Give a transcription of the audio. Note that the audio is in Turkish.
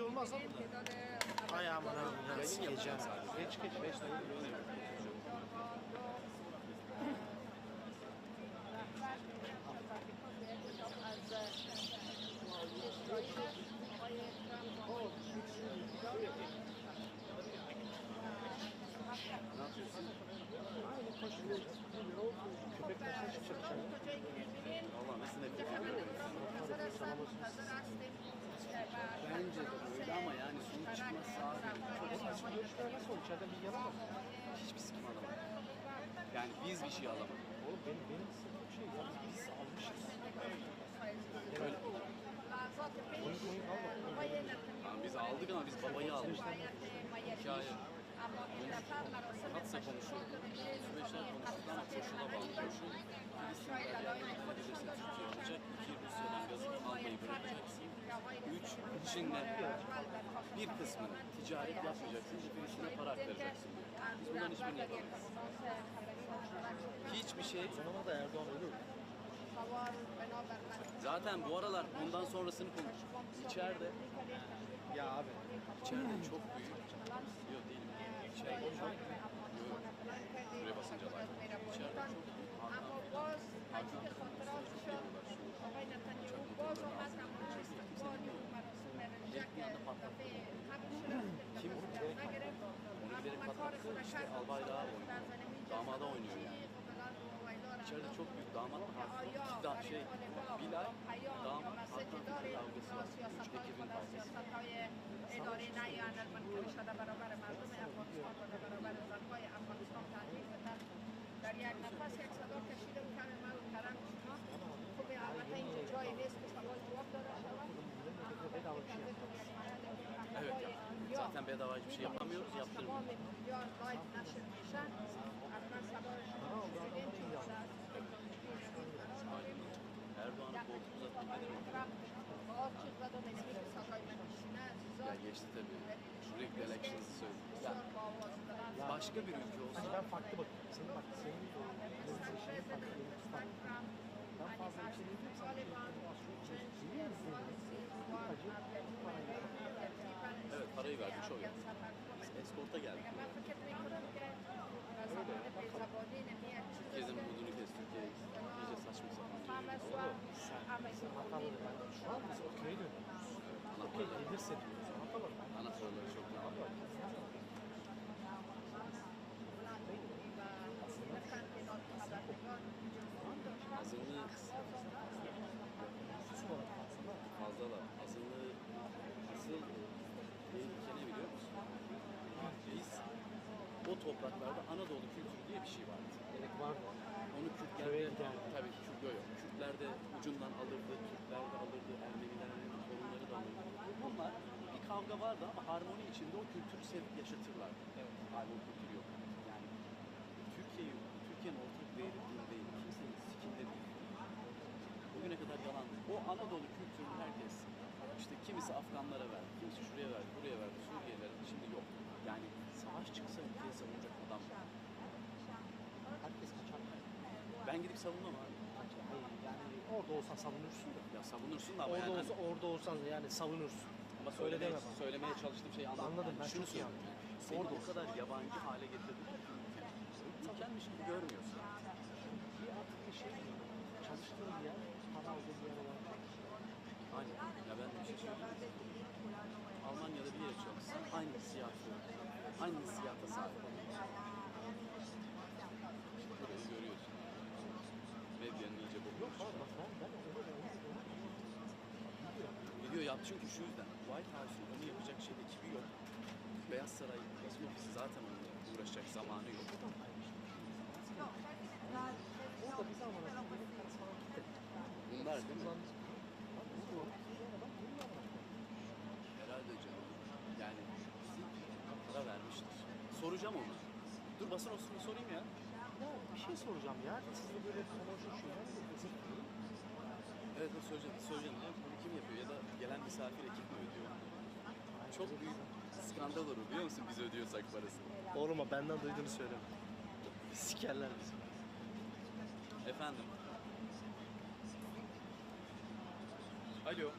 şey olmaz ama. Ay aman aman ya sikeceğim. Geç geç 5 dakika. Ne yapıyorsun? Valla nasıl nefret Bence de öyle ama yani sonuç çıkmazsa abi çok saçma. Nasıl olur? İçeride bir yalan var. Hiçbir sikim alamadık. Yani biz bir şey alamadık. Oğlum benim, benim istediğim şey ya biz almışız. Öyle. Oyun oyun almadık. Yani biz aldık ama biz babayı aldık. Hikaye. Hatsa konuşuyor. Süveyşler konuştuktan koşula bağlı. Koşul, Filistin'de gelirse bir kısmını ticaret yapmayacaksın. Filistin'e para aktaracaksın. Biz bunların hiçbirini yapamayız. Hiçbir şey zaman da Erdoğan ölür. Zaten bu aralar bundan sonrasını konuş. İçeride, Ya abi. içeride çok büyük. Yok değilim. İçeride çok Yok. Şuraya basınca var. İşte Albayrak'ı oynuyor. در زمینه Damada oynuyor yani. İçeride çok büyük damat ki da şey Bilal damat Hakan kavgası var. Üç ekibin kavgası. اداره نیان منکر شده برابر مردم افغانستان و برابر زنهای افغانستان تحمیل بدن در یک نفس یک صدا کشیده و کمی من و کرم شما خب البته اینجا جای نیست که سوال جواب داده شود Evet ya. Zaten bedava hiçbir şey yapamıyoruz, yaptırmıyoruz. Erdoğan'ın koltuğu Ya geçti tabii. Sürekli election'ı söylüyor. Başka bir ülke olsa... Hani ben farklı bakıyorum. Senin bak, senin e, gözün şeyi farklı. Ben fazla bir şey diyeyim. Sen de bir şey diyeyim. Kolta geldi. Türkiye'den umudunu kes Türkiye. İyice saçma sapan. Şu an biz okey dönüyoruz. Okey gelirse diyoruz. Anlatmaları çok daha var. Topraklarda Anadolu kültürü diye bir şey vardı. Gerek var mı? Onu Kürtlerde, tabii Kürt yok. Kürtlerde ucundan alırdı, Türkler de alırdı, Ermenilerin torunları da alırdı. Bunlar bir kavga vardı ama harmoni içinde o kültürü sevip yaşatırlardı. Evet. Abi o kültür yok. Yani Türkiye'yi, Türkiye'nin ortak değeri din değil. Kimsenin sikinde değil. Bugüne kadar yalan. O Anadolu kültürünü herkes işte kimisi Afganlara verdi, kimisi şuraya verdi, buraya verdi, Suriyelilere şimdi yok. Yani savaş çıksa ülkeye savunacak adam. Herkes kaçar. Ben gidip savunmam abi. Hayır, yani orada olsan savunursun da. Ya savunursun da ama Orada yani olsa orada olsan yani savunursun. ama öyle söylemeye, deme bana. söylemeye çalıştığım şeyi anladım. Anladım, ben şunu çok iyi söylüyorum. anladım. Seni Orada o kadar yabancı hale getirdi ki ülkenmiş gibi görmüyorsun. Bir artık bir şey çalıştığın bir yer, para aldığın bir yer olarak. Aynen. Ya ben bir şey söyleyeyim. Almanya'da bir yer çalışsan aynı hissiyatı, aynı hissiyata sahip. Burayı görüyorsun. Medyanın iyice Yok bokmuş. abi bak ben, ben onu ben onu Video yaptı çünkü şu yüzden. White House'un onu yapacak şey ekibi yok. Beyaz Saray basın ofisi zaten onunla uğraşacak zamanı yok. Bunlar değil mi? Herhalde canım. Yani para vermiştir. Soracağım onu. Dur basın olsun sorayım ya. Ya bir şey soracağım ya. Sizde böyle promotion Soracağım ya. Bunu kim yapıyor ya da gelen misafir ekip mi ödüyor? Çok büyük skandal olur biliyor musun biz ödüyorsak parasını. Oğlum benden duyduğunu söyleme. Sikerler bizi. Efendim. Alo.